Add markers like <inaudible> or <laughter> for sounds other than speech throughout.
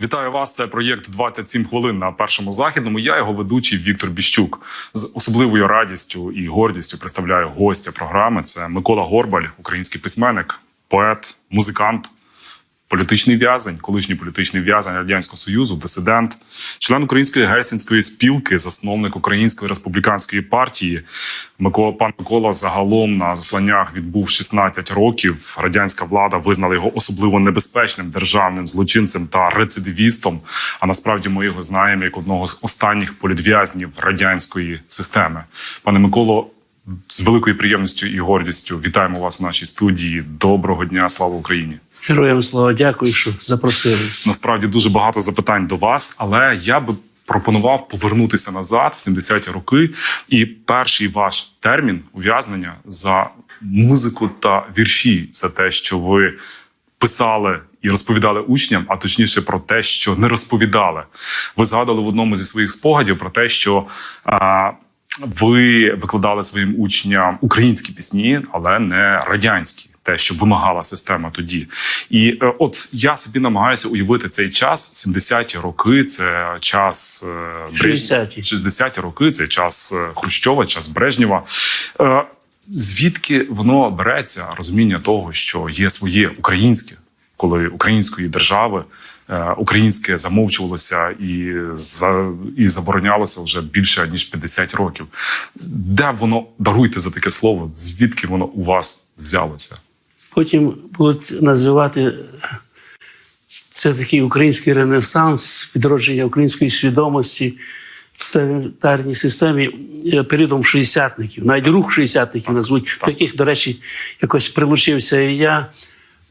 Вітаю вас. Це проєкт «27 хвилин на першому західному. Я його ведучий Віктор Біщук. З особливою радістю і гордістю представляю гостя програми. Це Микола Горбаль, український письменник, поет, музикант, політичний в'язень, колишній політичний в'язень радянського союзу, дисидент, член української гельсінської спілки, засновник Української республіканської партії. Микола пан Микола загалом на засланнях відбув 16 років. Радянська влада визнала його особливо небезпечним державним злочинцем та рецидивістом. А насправді ми його знаємо як одного з останніх політв'язнів радянської системи. Пане Миколо, з великою приємністю і гордістю вітаємо вас в нашій студії. Доброго дня, слава Україні! Героям слава, дякую, що запросили. Насправді дуже багато запитань до вас, але я би пропонував повернутися назад в 70-ті роки. І перший ваш термін ув'язнення за музику та вірші це те, що ви писали і розповідали учням, а точніше про те, що не розповідали. Ви згадували в одному зі своїх спогадів про те, що. А, ви викладали своїм учням українські пісні, але не радянські, те, що вимагала система тоді. І е, от я собі намагаюся уявити цей час. 70-ті роки це час е, 60-ті. 60-ті роки це час е, Хрущова, час Брежнєва. Е, Звідки воно береться розуміння того, що є своє українське, коли української держави е, українське замовчувалося і за і заборонялося вже більше ніж 50 років. Де воно даруйте за таке слово? Звідки воно у вас взялося? Потім будуть називати це такий український ренесанс, відродження української свідомості в тоталітарній системі е, періодом шістдесятників, навіть рух шістдесятників назвуть, до яких, до речі, якось прилучився і я.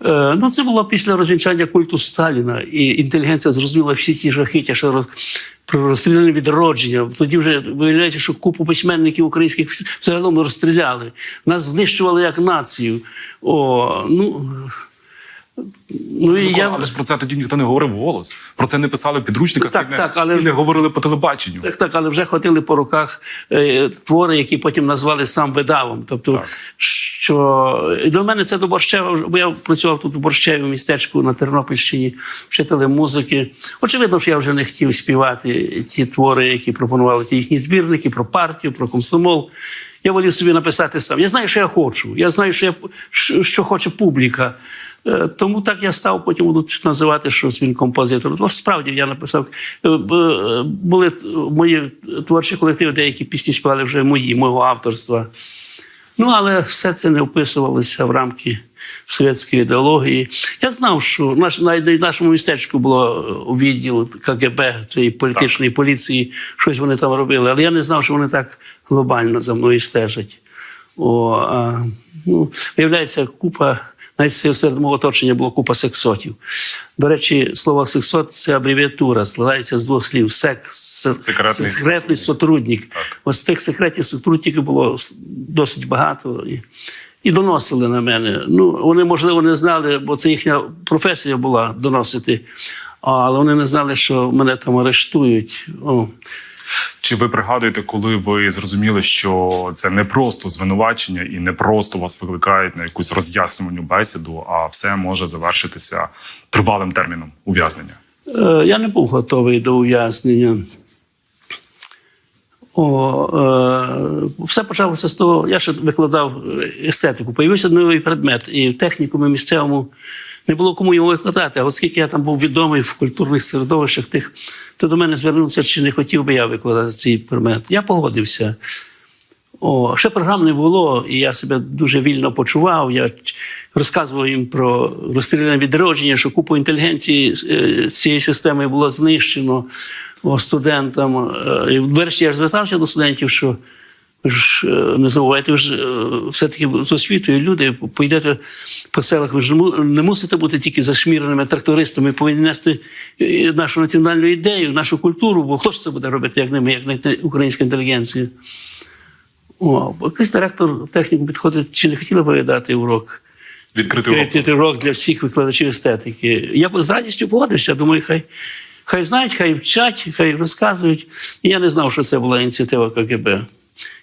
Е, Ну, це було після розвінчання культу Сталіна, і інтелігенція зрозуміла всі ті жахиття, що роз, про розстріляне відродження. Тоді вже виявляється, що купу письменників українських взагалом розстріляли. Нас знищували як націю. О, ну, ну і я... Але ж про це тоді ніхто не говорив голос. Про це не писали в підручниках Так, і, не, так, але і не говорили по телебаченню. Так, так, але вже ходили по руках е, твори, які потім назвали сам видавом. Тобто, Так. що до мене це до Борщева, бо я працював тут у Борщеві в містечку на Тернопільщині, вчителем музики. Очевидно, що я вже не хотів співати ті твори, які пропонували ті їхні збірники про партію, про комсомол. Я волів собі написати сам. Я знаю, що я хочу. Я знаю, що я що, що хоче публіка. Е, Тому так я став, потім будуть називати, що він композитор. Ну, справді я написав. е, е, Були мої творчі колективи, деякі пісні співали вже мої, мого авторства. Ну, але все це не вписувалося в рамки совєтської ідеології. Я знав, що наш, навіть в нашому містечку було відділ КГБ, цієї політичної поліції, щось вони там робили, але я не знав, що вони так глобально за мною стежать. О, а, ну, виявляється, купа, навіть серед мого оточення було купа сексотів. До речі, слово сексот це абревіатура, складається з двох слів: секс, Секретний секретний сотрудник. Так. Ось тих секретів сотрудників було досить багато. І, і доносили на мене. Ну, вони, можливо, не знали, бо це їхня професія була доносити. Але вони не знали, що мене там арештують. О. Чи ви пригадуєте, коли ви зрозуміли, що це не просто звинувачення і не просто вас викликають на якусь роз'яснювальну бесіду, а все може завершитися тривалим терміном ув'язнення? Е, Я не був готовий до ув'язнення. О, е, все почалося з того, я ще викладав естетику. Появився новий предмет, і в технікумі місцевому не було кому його викладати. А оскільки я там був відомий в культурних середовищах тих, то до мене звернувся, чи не хотів би я викладати цей предмет. Я погодився. О, ще програм не було, і я себе дуже вільно почував. Я розказував їм про розстріляне відродження, що купу інтелігенції е, цієї системи було знищено студентам. Е, І врешті я звертався до студентів, що ви ж е, не забувайте, ви ж е, все-таки з освітою люди поїдете по селах, ви ж не мусите бути тільки зашміреними трактористами, повинні нести е, нашу національну ідею, нашу культуру, бо хто ж це буде робити, як не ми, як не українська інтелігенція. О, якийсь директор техніку підходить, чи не хотіла б ви урок? Відкритий урок. Відкритий урок для всіх викладачів естетики. Я з радістю погодився. Думаю, хай, хай знають, хай вчать, хай розказують. І я не знав, що це була ініціатива КГБ.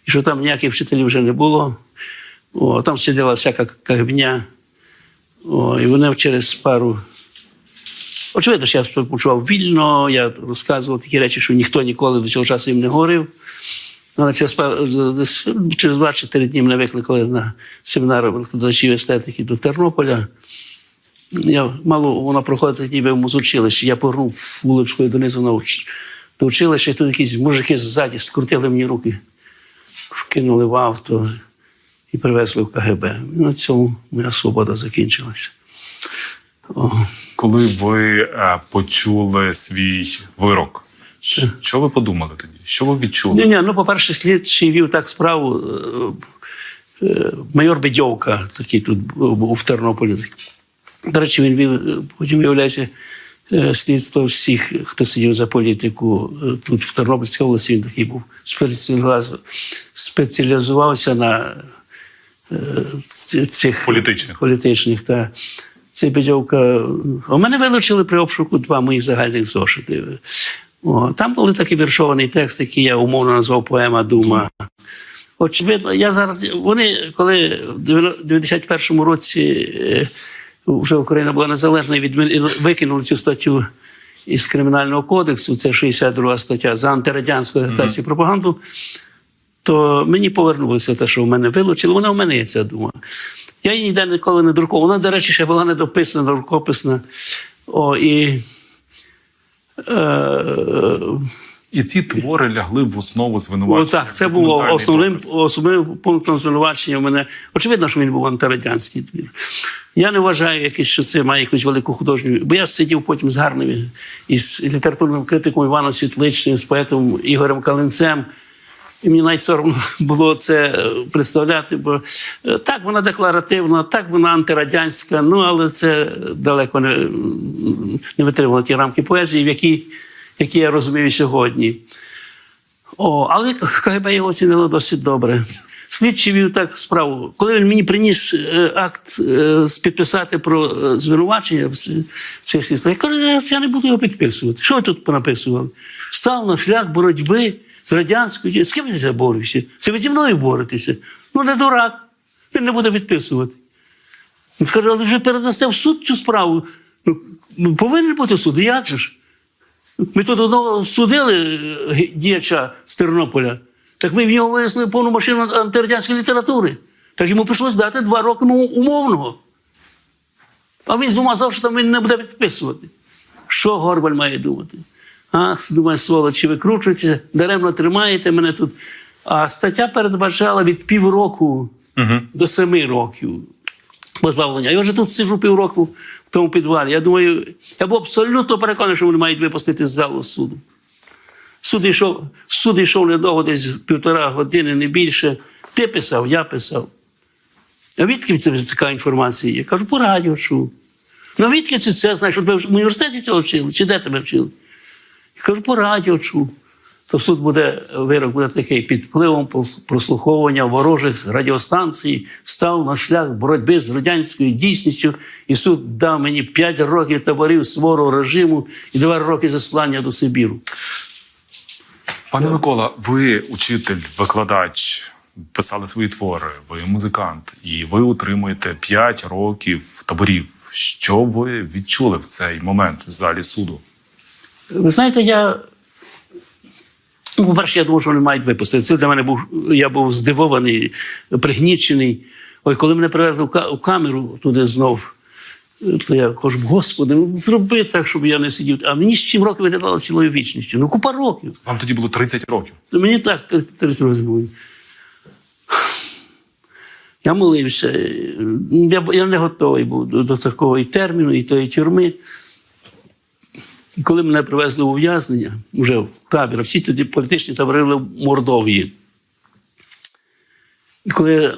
І що там ніяких вчителів вже не було. О, там сиділа всяка кагбня. І вони через пару Очевидно, що я почував вільно, я розказував такі речі, що ніхто ніколи до цього часу їм не говорив. Але через, через 2-4 дні мене викликали на семінар викладачів естетики до Тернополя. Я мало вона проходить ніби в музучилищі. Я повернув вуличкою донизу на до училища, і тут якісь мужики ззаді скрутили мені руки, вкинули в авто і привезли в КГБ. І на цьому моя свобода закінчилася. О. Коли ви е, почули свій вирок, щ- що ви подумали тоді? Що ви відчули? Ні, ні, ну, по-перше, слідчий вів так справу. е, е, Майор Бедьовка, такий тут був в Тернополі. До речі, він вів, потім виявляється, слідство всіх, хто сидів за політику е, тут в Тернопільській області, він такий був. Спеціалізувався, на е, цих Політичних. політичних та цей Бедьовка. У мене вилучили при обшуку два моїх загальних зошити. О, там були такий віршований текст, який я умовно назвав поема Дума. Очевидно, я зараз. Вони, коли в 91-му році е, вже Україна була незалежна, відмін- викинули цю статтю із Кримінального кодексу, це 62 стаття за антирадянську агітацію і пропаганду, то мені повернулося те, що в мене вилучили. Вона в мене є ця дума. Я її ніде ніколи не друкував. Вона, до речі, ще була недописана, рукописна. О, і, е, І ці твори лягли в основу Ну, звинувачення. так, це було основним, допис. основним пунктом звинувачення. У мене очевидно, що він був антирадянський твір. Я не вважаю, що це має якусь велику художню. Бо я сидів потім з гарними із літературним критиком Іваном Світличним, з поетом Ігорем Калинцем. І мені навіть соромно <laughs> було це е, представляти, бо е, так вона декларативна, так вона антирадянська, ну але це далеко не, не витримало ті рамки поезії, в які, які я розумію сьогодні. О, але КГБ його оцінило досить добре. Слідчий вів так справу. Коли він мені приніс е, акт е, підписати про е, звинувачення в ц- це слідство, я кажу, «Я- не буду його підписувати. Що ви тут понаписували? Став на шлях боротьби з радянською. З ким я борюся? Це ви зі мною боретеся? Ну, не дурак. Він не буде підписувати. Він каже, але вже передасте в суд цю справу. Ну, повинен бути суд. Як же ж? Ми тут одного судили е, діяча з Тернополя, так ми в нього винесли повну машину антирадянської літератури. Так йому прийшлось дати два роки умовного. А він думав, що там він не буде підписувати. Що Горбаль має думати? Ах, думає, сволочі, викручується, даремно тримаєте мене тут. А стаття передбачала від півроку Угу. до семи років позбавлення. Я вже тут сиджу півроку тому підвалі. Я думаю, я був абсолютно переконаний, що вони мають випустити з залу суду. Суд йшов, суд йшов недовго, десь півтора години, не більше. Ти писав, я писав. А відки це така інформація? Я кажу, по радіо чув. Ну, відки це це знаєш, в університеті цього вчили? Чи де тебе вчили? Я кажу, по радіо чув. То суд буде, вирок буде такий під впливом прослуховування ворожих радіостанцій, став на шлях боротьби з радянською дійсністю, і суд дав мені 5 років таборів суворого режиму і 2 роки заслання до Сибіру. Пане Микола, ви учитель, викладач, писали свої твори, ви музикант, і ви отримуєте 5 років таборів. Що ви відчули в цей момент в залі суду? Ви знаєте, я. Ну, по-перше, я думав, що вони мають випустити. Це для мене був. Я був здивований, пригнічений. Ой, коли мене привезли в камеру туди знов, то я кажу, господи, ну зроби так, щоб я не сидів. А мені 7 років виглядало цілою вічністю. Ну, купа років. Вам тоді було 30 років. То мені так 30 років було. Я молився. Я, я не готовий був до, до такого і терміну, і тої тюрми. І коли мене привезли у ув'язнення, вже в табір, всі тоді політичні табори в Мордовії. І коли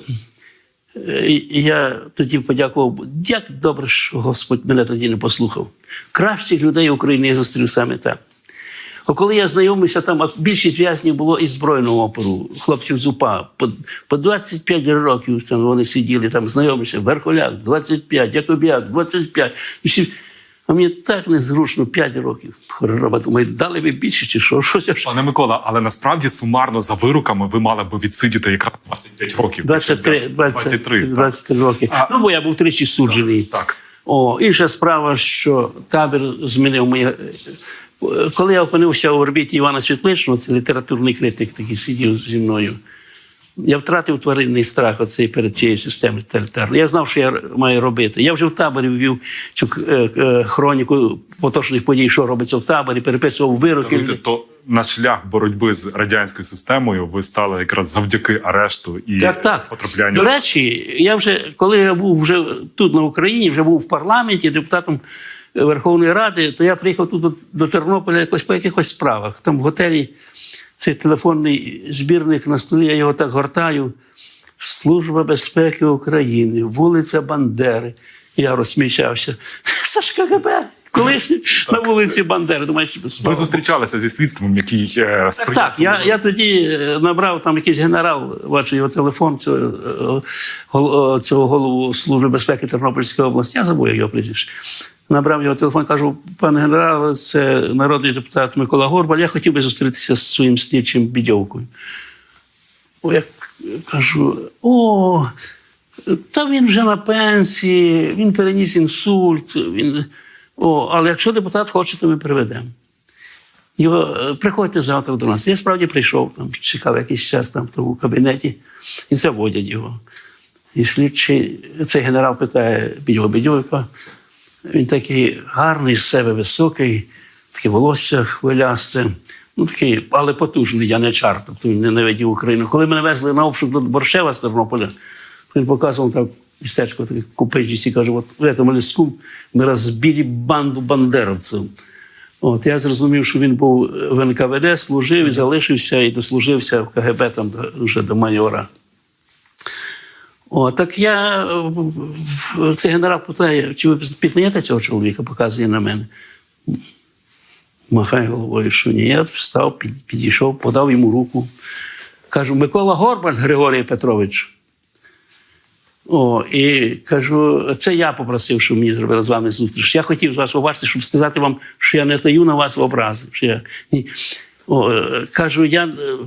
е, я тоді подякував, як добре, що Господь мене тоді не послухав. Кращих людей України я зустрів саме там. А коли я знайомився там, більшість в'язнів було із збройного опору, хлопців з УПА. По, по 25 років там вони сиділи, там знайомився, Верхоляк, 25, Якобяк, 25. А мені так незручно 5 років. Хороба, думаю, дали би більше чи що? Що? Пане Микола, але насправді сумарно за вироками ви мали би відсидіти якраз 25 років. 23, Якщо взяти 20, 23. 23 роки. А- Ну, бо я був тричі суджений. Так. О, інша справа, що табір змінив моє. Коли я опинився у орбіті Івана Світличного, це літературний критик, такий сидів зі мною. Я втратив тваринний страх оцей перед цією системою тоталітарною. Я знав, що я маю робити. Я вже в таборі ввів цю е, е, хроніку поточних подій, що робиться в таборі, переписував вироки. Розумієте, то на шлях боротьби з радянською системою ви стали якраз завдяки арешту і Так, так. потраплянню. До речі, я вже коли я був вже тут на Україні, вже був в парламенті депутатом Верховної Ради, то я приїхав тут до Тернополя якось по якихось справах. Там в готелі цей телефонний збірник на столі, я його так гортаю. Служба безпеки України, вулиця Бандери. Я розсміявся. Це ж КГБ. Колишній на вулиці Бандери. Думаєш, Ви зустрічалися зі слідством, який е, так, так. Я, я тоді е, набрав там якийсь генерал, бачу його телефон цього, е, цього голову Служби безпеки Тернопільської області. Я забув його прізвище. Набрав його телефон, кажу, пане генерал, це народний депутат Микола Горбаль. Я хотів би зустрітися з своїм слідчим бідьовкою. О, я кажу: о, та він вже на пенсії, він переніс інсульт. Він... О, але якщо депутат хоче, то ми приведемо. Його, е, приходьте завтра до нас. Я справді прийшов, там, чекав якийсь час там в кабінеті, і заводять його. І слідчий, цей генерал питає Бідьова Бідьовика, він такий гарний з себе високий, таке волосся хвилясте, ну такий, але потужний, я не чар, тобто він ненавидів Україну. Коли мене везли на обшук до Боршева з Тернополя, то він показував так містечко, таке купичці, каже, от в цьому ліску ми розбили банду бандеровців. От я зрозумів, що він був в НКВД, служив і залишився, і дослужився в КГБ там вже до майора. О, так я е, цей генерал питає, чи ви пізнаєте цього чоловіка, показує на мене. Махає головою, що ні. Я встав, підійшов, подав йому руку. Кажу, Микола Горбаль Григорій Петрович. О, і кажу, це я попросив, щоб мені зробили з вами зустріч. Я хотів з вас побачити, щоб сказати вам, що я не таю на вас образи. Що я. О, е, кажу, я е,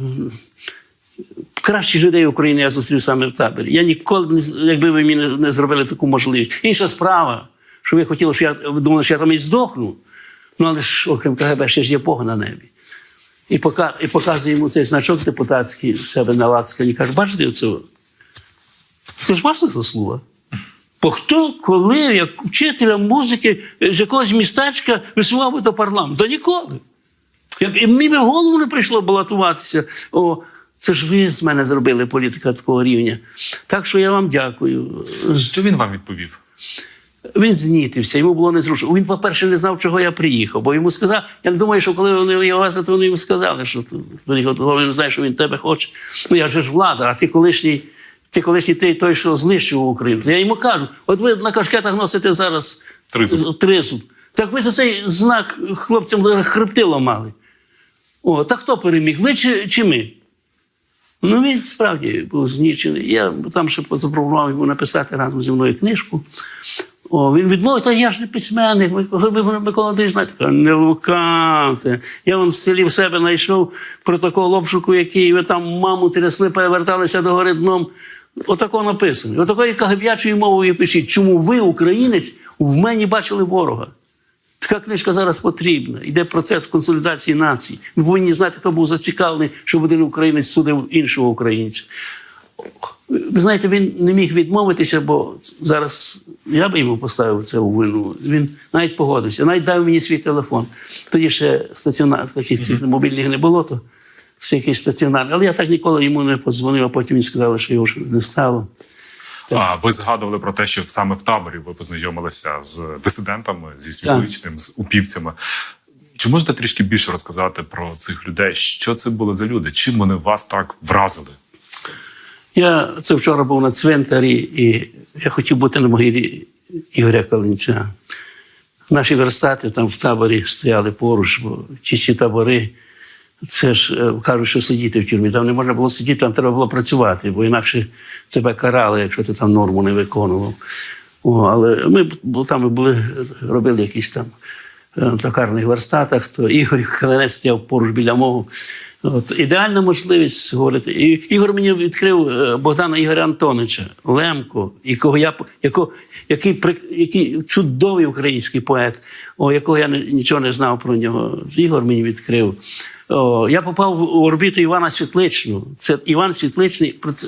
кращих людей України я зустрів саме в таборі. Я ніколи б не якби ви мені не, зробили таку можливість. Інша справа, що ви хотіли, що я думали, що я там і здохну. Ну, але ж, окрім КГБ, ще ж є Бог на небі. І, пока, і показує йому цей значок депутатський в себе на лацкані. Каже, бачите оцього? Це ж ваша заслуга. Бо хто, коли, як вчителя музики з якогось містечка висував би до парламенту? Та ніколи. Як і мені в голову не прийшло балотуватися. Це ж ви з мене зробили політика такого рівня. Так що я вам дякую. Що він вам відповів? Він знітився, йому було незручно. Він, по-перше, не знав, чого я приїхав, бо йому сказав, я не думаю, що коли вони його везли, то вони йому сказали, що він знає, що він тебе хоче. Ну я же ж влада, а ти колишній, ти колишній ти той, що знищив Україну. Я йому кажу: от ви на кашкетах носите зараз Тризуб. тризуб. Так ви за цей знак хлопцям хребти ламали. О, та хто переміг? Ви чи, чи ми? Ну, він справді був знічений. Я там ще запропонував йому написати разом зі мною книжку. О, він відмовив, та я ж не письменник, Микола Андрійович, знаєте, не лукавте. Я вам в селі в себе знайшов протокол обшуку, який ви там маму трясли, переверталися до гори дном. Отако написано. Отакою кагаб'ячою мовою пишіть, чому ви, українець, в мені бачили ворога. Така книжка зараз потрібна. Йде процес консолідації нації. Ми повинні знати, хто був зацікавлений, щоб один українець судив іншого українця. Ви знаєте, він не міг відмовитися, бо зараз я би йому поставив це у вину. Він навіть погодився, навіть дав мені свій телефон. Тоді ще стаціонар, таких цих мобільних не було, то все якийсь стаціонар. Але я так ніколи йому не подзвонив, а потім він сказали, що його вже не стало. А ви згадували про те, що саме в таборі ви познайомилися з дисидентами, зі світличним, з упівцями. Чи можете трішки більше розказати про цих людей? Що це були за люди? Чим вони вас так вразили? Я це вчора був на цвинтарі, і я хотів бути на могилі Ігоря Калинця. Наші верстати там в таборі стояли поруч, бо ті всі табори. Це ж е, кажуть, що сидіти в тюрмі. Там не можна було сидіти, там треба було працювати, бо інакше тебе карали, якщо ти там норму не виконував. О, але ми там були, робили якісь там е, токарних верстатах, то Ігор Калинець стояв поруч біля мого. От, ідеальна можливість говорити. І Ігор мені відкрив е, Богдана Ігоря Антоновича, Лемко, якого я, яко, який, який чудовий український поет, о, якого я нічого не знав про нього. Ігор мені відкрив. О, я попав в орбіту Івана Світличного. Це Іван Світличний. це-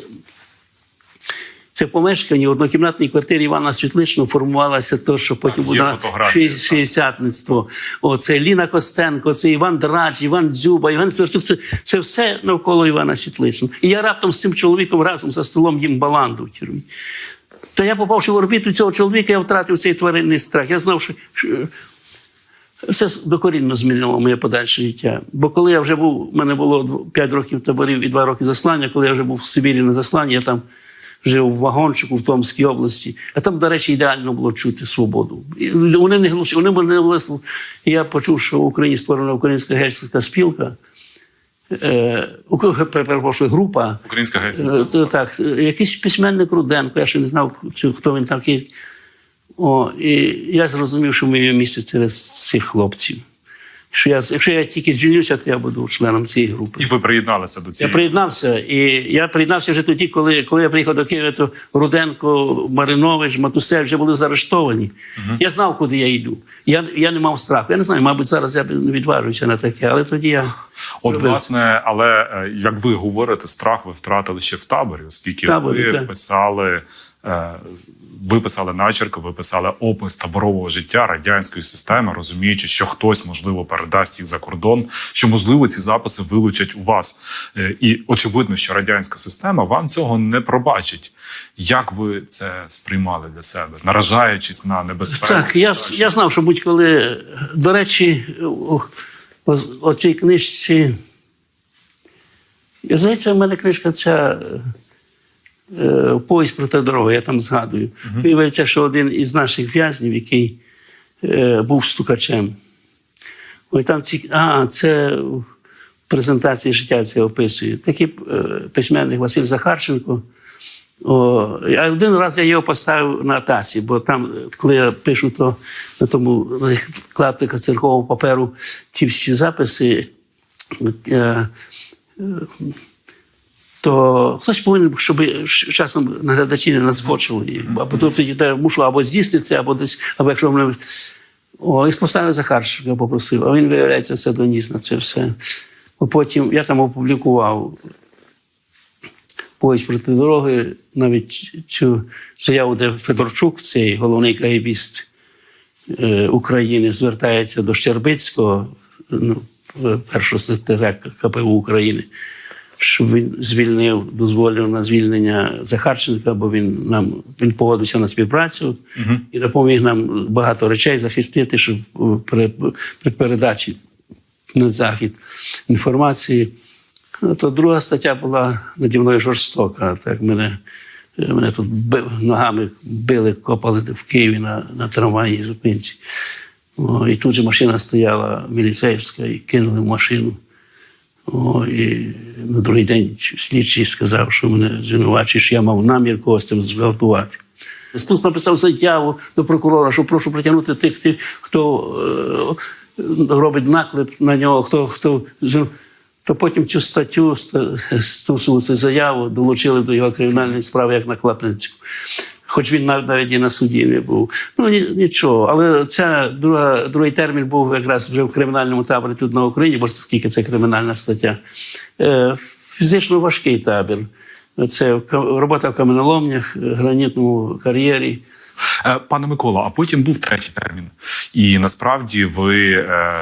це помешкання в однокімнатній квартирі Івана Світличного формувалося то, що потім буде фотографії, так. шістдесятництво. О, це Ліна Костенко, це Іван Драч, Іван Дзюба, Іван Сверчук. Це, це все навколо Івана Світличного. І я раптом з цим чоловіком разом за столом їм баланду в тюрмі. Та я попавши в орбіту цього чоловіка, я втратив цей тваринний страх. Я знав, що. Це докорінно змінило моє подальше життя. Бо коли я вже був, у мене було 5 років таборів і 2 роки заслання, коли я вже був в Сибірі на засланні, я там жив в вагончику в Томській області. А там, до речі, ідеально було чути свободу. І Вони не глуші, вони мене не влесли. Я почув, що в Україні створена українська гельсінська спілка. Е, перепрошую, група. Українська Е, гетьманська. Так, е, якийсь письменник Руденко, я ще не знав, хто він такий. О, і я зрозумів, що моє місце серед цих хлопців. Що я, якщо я тільки звільнюся, то я буду членом цієї групи. І ви приєдналися до Я приєднався, і я приєднався вже тоді, коли, коли я приїхав до Києва, то Руденко, Маринович, Матусель вже були заарештовані. Я знав, куди я йду. Я, я не мав страху. Я не знаю, мабуть, зараз я не відважуюся на таке, але тоді я. От, зробив власне, але е, як ви говорите, страх ви втратили ще в таборі, оскільки таборі, ви так. писали. Е, Ви писали начерку, ви писали опис таборового життя радянської системи, розуміючи, що хтось можливо передасть їх за кордон, що можливо ці записи вилучать у вас. Е, І очевидно, що радянська система вам цього не пробачить. Як ви це сприймали для себе, наражаючись на небезпеку? Так, я, я знав, що будь-коли. До речі, у, у цій книжці. Здається, в мене книжка ця е, Поїзд проти дороги, я там згадую. Виявляється, що один із наших в'язнів, який е, був стукачем. Ой, там ці, а, це в презентації життя це описує. Такий е, письменник Василь Захарченко. О, а один раз я його поставив на тасі, бо там, е, коли я пишу, то на тому клаптика церкового паперу ті всі записи, е, е, то хтось повинен, щоб часом наглядачі не надскочили. І- Або то тоді я мушу або з'їсти це, або десь, або якщо мене. О, і поставив Захарченка, попросив, а він, виявляється, все доніс на це все. Бо Потім я там опублікував поїзд проти дороги, навіть цю заяву, де Федорчук, цей головний кагібіст е, України, звертається до Щербицького, ну, першого секретаря КПУ України, звільнив, дозволив на звільнення Захарченка, бо він нам він погодився на співпрацю і допоміг нам багато речей захистити, щоб е, при, при передачі на захід інформації. Ну, То друга стаття була наді мною жорстока. Так мене, мене тут би- ногами били, копали в Києві на, на трамвайній зупинці. О, і тут же машина стояла міліцейська, і кинули в машину. О, і на другий день слідчий сказав, що мене звинувачує, що я мав намір когось там зґвалтувати. Стус написав заяву до прокурора, що прошу притягнути тих, тих хто е, робить наклеп на нього, хто, хто то потім цю статтю ста- цю заяву долучили до його кримінальної справи як наклепницьку. Хоч він навіть і на суді не був. Ну ні- нічого. Але ця друга, другий термін був якраз вже в кримінальному таборі тут на Україні, бо тільки це кримінальна стаття. Е, фізично важкий табір. Це робота в каменоломнях, гранітному кар'єрі. Е, Пане Микола, а потім був третій термін. І насправді ви е,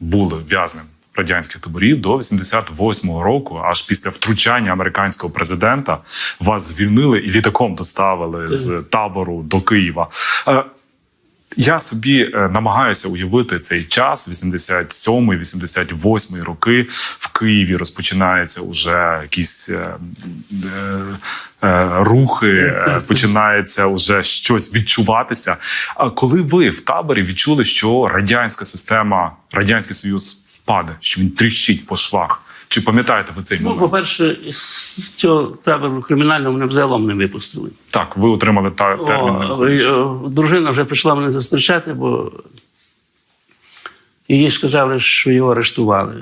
були в'язнем радянських таборів до 88-го року, аж після втручання американського президента вас звільнили і літаком доставили з табору до Києва. Я собі е, намагаюся уявити цей час, 87-й, 88-й роки в Києві розпочинаються уже якісь е, е, рухи, починається вже щось відчуватися. А коли ви в таборі відчули, що радянська система, радянський союз впаде, що він тріщить по швах? Чи пам'ятаєте ви цей Ну, момент? по-перше, з цього табору кримінального мене взагалом не випустили. Так, ви отримали та термін. О, о, дружина вже прийшла мене зустрічати, бо їй сказали, що його арештували.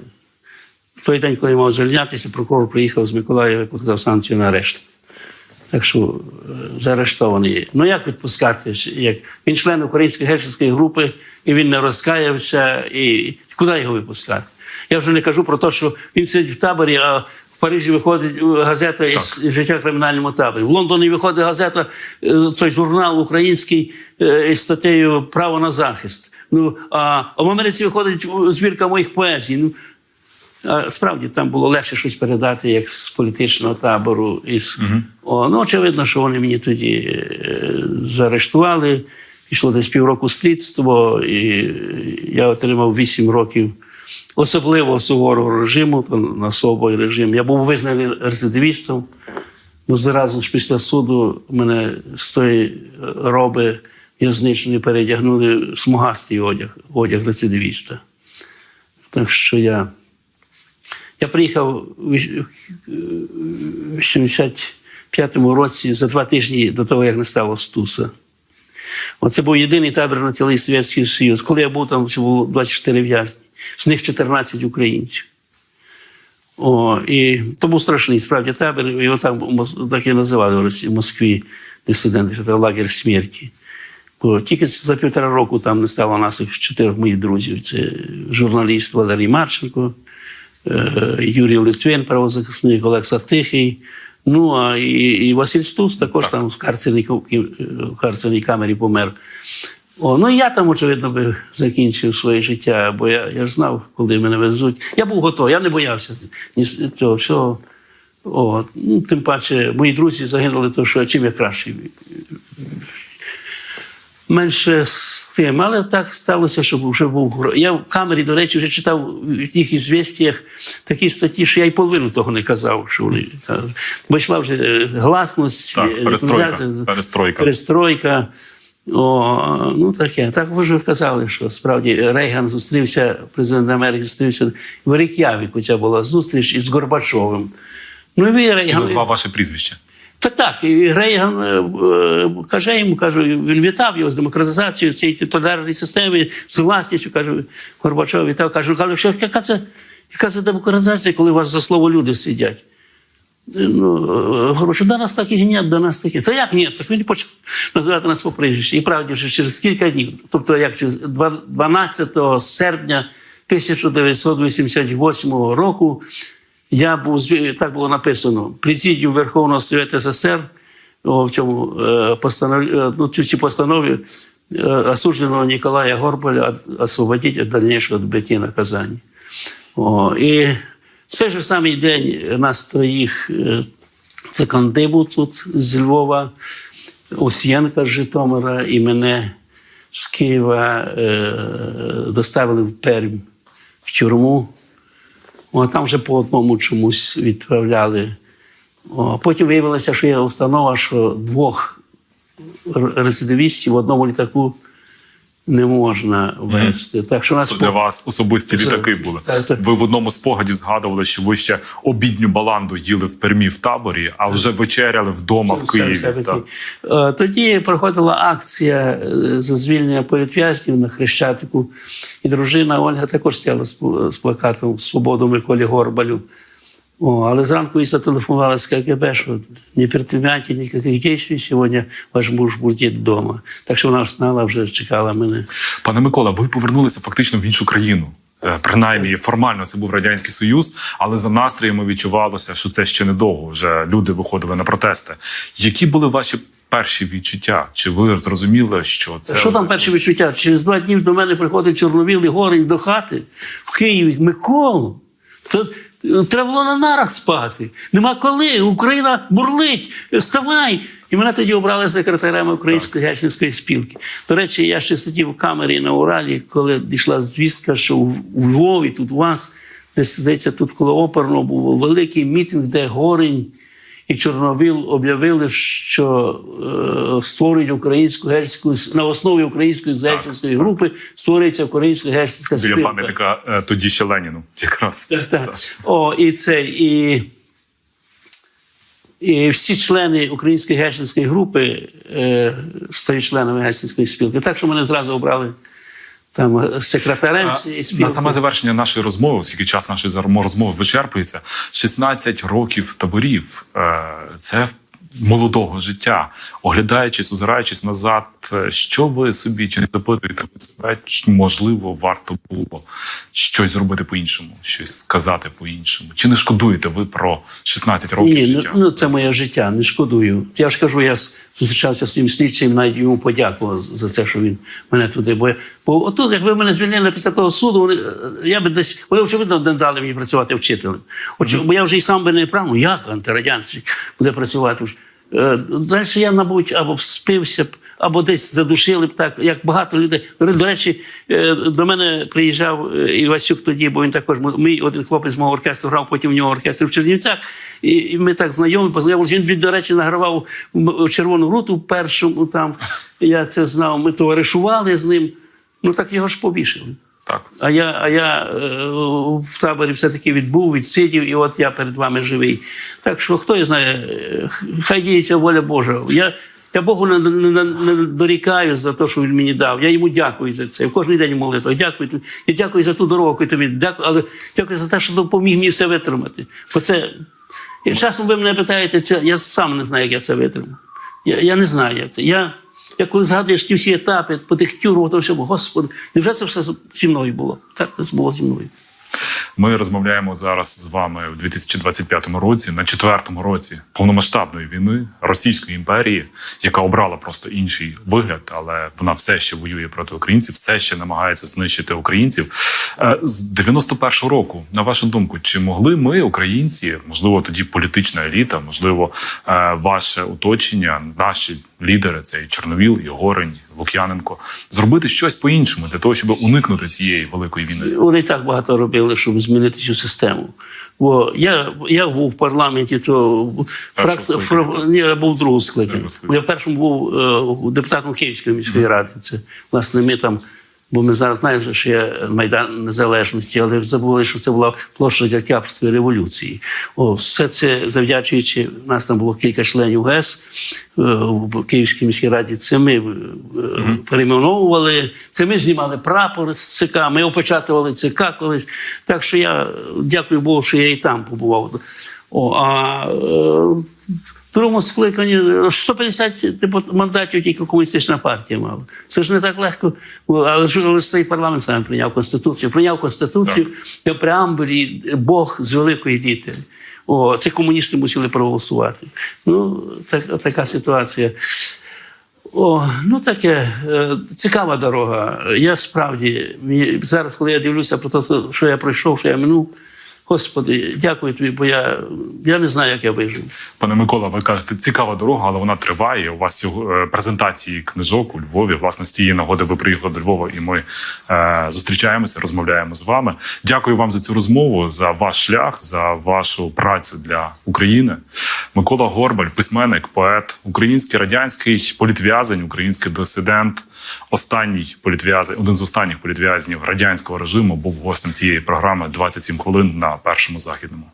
той день, коли я мав звільнятися, прокурор приїхав з Миколаєва і показав санкцію на арешт. Так що е, заарештований. є. Ну як відпускати? Як він член української гельсінської групи, і він не розкаявся, і куди його випускати? Я вже не кажу про те, що він сидить в таборі, а в Парижі виходить е, газета із життя в кримінальному таборі. В Лондоні виходить газета, е, цей журнал український е, із статтею Право на захист. Ну а в Америці виходить збірка моїх поезій. Ну, а справді там було легше щось передати, як з політичного табору. Із... О, ну, очевидно, що вони мені тоді заарештували. Пішло десь півроку слідство, і я отримав 8 років особливо суворого режиму, на собой режим. Я був визнаний рецидивістом. Ну, зразу ж після суду мене з тої роби в'язничної передягнули в смугастий одяг, одяг рецидивіста. Так що я. Я приїхав у 85-му році за два тижні до того, як не стало Стуса. Оце був єдиний табір на цілий Совєтський Союз. Коли я був там, це було 24 в'язні, з них 14 українців. О, і то був страшний справді табір, його там так і називали в Москві, де студенти, що це лагерь смерті. Бо тільки за півтора року там не стало наших чотирьох моїх друзів. Це журналіст Валерій Марченко, е, Юрій Литвин, правозахисник, Олекса Тихий. Ну, а і, і Василь Стус також там в карцерній, в карцерній камері помер. О, ну і я там, очевидно, би закінчив своє життя, бо я, я ж знав, коли мене везуть. Я був готовий, я не боявся ні цього всього. О, ну, тим паче, мої друзі загинули, то що чим я кращий менше з тим. Але так сталося, що вже був. Я в камері, до речі, вже читав в тих ізвістіях такі статті, що я й половину того не казав, що вони кажуть. Бо йшла вже е, гласність, Так, е, перестройка. Перестройка. перестройка. О, ну таке. Так ви ж казали, що справді Рейган зустрівся, президент Америки зустрівся в Рейк'явіку. Ця була зустріч із Горбачовим. Ну і Рейган, назвав ваше прізвище. так, так. І Рейган е, е, каже йому, каже, він вітав його з демократизацією цієї толерної системи, з власністю, каже, Горбачов вітав, каже, каже, що яка це, яка це демократизація, коли у вас за слово люди сидять? Ну, Горбачов, до нас так і гнять, до нас такі. Та як ні? Так він почав називати нас по. І правді, що через кілька днів, тобто як через 12 серпня 1988 року, я був так було написано Президіум Верховного Совєту СССР в цьому е, постанові, е, ну, цій постанові е, осудженого Ніколая Горбаля освободити від дальнішого відбиття наказання. О, і в цей самий день нас троїх е, це Канди був тут з Львова, Осієнка з Житомира і мене з Києва е, доставили в Пермь в тюрму. О, там вже по одному чомусь відправляли. Потім виявилося, що є установа, що двох рецидивістів в одному літаку не можна вести. Так що нас для вас особисті літаки були. Так. Ви в одному з спогадів згадували, що ви ще обідню баланду їли в Пермі в таборі, а вже вечеряли вдома в Києві. так. Е, Тоді проходила акція е, за звільнення політв'язнів на Хрещатику. І дружина Ольга також стояла з плакатом Свободу Миколі Горбалю. О, але зранку їй зателефонувала з КГБ, що не предпринимайте ніяких дій, сьогодні ваш муж буде вдома. Так що вона знала, вже чекала мене. Пане Микола, ви повернулися фактично в іншу країну. Е, Принаймні, формально це був радянський союз, але за настроями відчувалося, що це ще недовго. Вже люди виходили на протести. Які були ваші перші відчуття? Чи ви зрозуміли, що це що там перші відчуття? Через два дні до мене приходить Чорновіл і Горень до хати в Києві. Миколу, е, треба було на нарах спати. Нема коли. Україна бурлить. Вставай. І мене тоді обрали секретарем Української гельсінської спілки. До речі, я ще сидів в камері на Уралі, коли дійшла звістка, що у Львові, тут у вас, десь здається, тут коло оперного був великий мітинг, де Горень і Чорновіл об'явили, що е, створюють українську гельську на основі української гельсінської групи створюється українська гельсінська біля спілка. пам'ятника е, тоді ще Леніну? Якраз Так, так. О, і це, і, і всі члени української гельсінської групи е, стають членами гельсінської спілки. Так що мене зразу обрали там е, секретарем цієї На саме завершення нашої розмови, оскільки час нашої розмови вичерпується, 16 років таборів е, це молодого життя. Оглядаючись, озираючись назад, е, що ви собі чи не запитуєте себе, можливо варто було щось зробити по-іншому, щось сказати по-іншому? Чи не шкодуєте ви про 16 років Ні, ну, життя? ну це моє життя, не шкодую. Я ж кажу, я зустрічався з цим слідчим, навіть йому подякував за те, що він мене туди. Бо, бо отут, якби мене звільнили після того суду, вони, е, я би десь, вони очевидно не дали мені працювати вчителем. Очі, Бо я вже і сам би не прав, ну як антирадянський буде працювати? Е, Далі я, мабуть, або спився б, або десь задушили б так, як багато людей. До речі, е, до мене приїжджав е, Івасюк тоді, бо він також мій один хлопець з мого оркестру грав, потім в нього оркестр в Чернівцях. І, ми так знайомі, познайомилися. Він, до речі, награвав червону руту першому там. Я це знав. Ми товаришували з ним. Ну так його ж повішали. Так. А я, а я е, в таборі все-таки відбув, відсидів, і от я перед вами живий. Так що хто я знає, хай діється воля Божа. Я, я Богу не, не, не, дорікаю за те, що він мені дав. Я йому дякую за це. Кожен день молитва. Дякую. тобі. Я дякую за ту дорогу, яку тобі дякую, але дякую за те, що допоміг мені все витримати. Бо це часом ви мене питаєте, це, я сам не знаю, як я це витримав. Я, я не знаю, як це. Я, я коли згадуєш ті всі етапи, по тих тюрмах, то всьому, Господи, невже це все зі мною було? Так, це було зі мною. Ми розмовляємо зараз з вами у 2025 році, на четвертому році повномасштабної війни Російської імперії, яка обрала просто інший вигляд, але вона все ще воює проти українців, все ще намагається знищити українців. Е, З 91-го року, на вашу думку, чи могли ми, українці, можливо, тоді політична еліта, можливо, е, ваше оточення, наші лідери, це і Чорновіл, і Горень, Лук'яненко, зробити щось по-іншому для того, щоб уникнути цієї великої війни? Вони і так багато робили, щоб змінити цю систему. Бо я, я був в парламенті, то фракція фр... ні, я був. Другого скликання. Я першим був е, депутатом Київської міської ради. Це власне ми там. Бо ми зараз знаємо, що є Майдан Незалежності, але забули, що це була площа Октябрської революції. О, все це завдячуючи, у нас там було кілька членів ГЕС е, в Київській міській раді. Це ми е, перейменовували, це ми знімали прапор з ЦК, ми опечатували ЦК колись. Так що я дякую Богу, що я і там побував. О, а е, другому скликанні 150 депут- мандатів тільки комуністична партія мала. Це ж не так легко. Але ж але цей парламент саме прийняв конституцію. Прийняв конституцію, в преамбулі Бог з великої літери. О, це комуністи мусили проголосувати. Ну, так, така ситуація. О, ну таке е, цікава дорога. Я справді зараз, коли я дивлюся про те, що я пройшов, що я минув. Господи, дякую тобі, бо я, я не знаю, як я вижив. Пане Микола, ви кажете, цікава дорога, але вона триває. У вас е, презентації книжок у Львові. Власне, з цієї нагоди ви приїхали до Львова, і ми е, зустрічаємося, розмовляємо з вами. Дякую вам за цю розмову, за ваш шлях, за вашу працю для України. Микола Горбаль, письменник, поет, український радянський політв'язень, український дисидент. Останній політв'язень, один з останніх політв'язнів радянського режиму, був гостем цієї програми 27 хвилин на першому західному.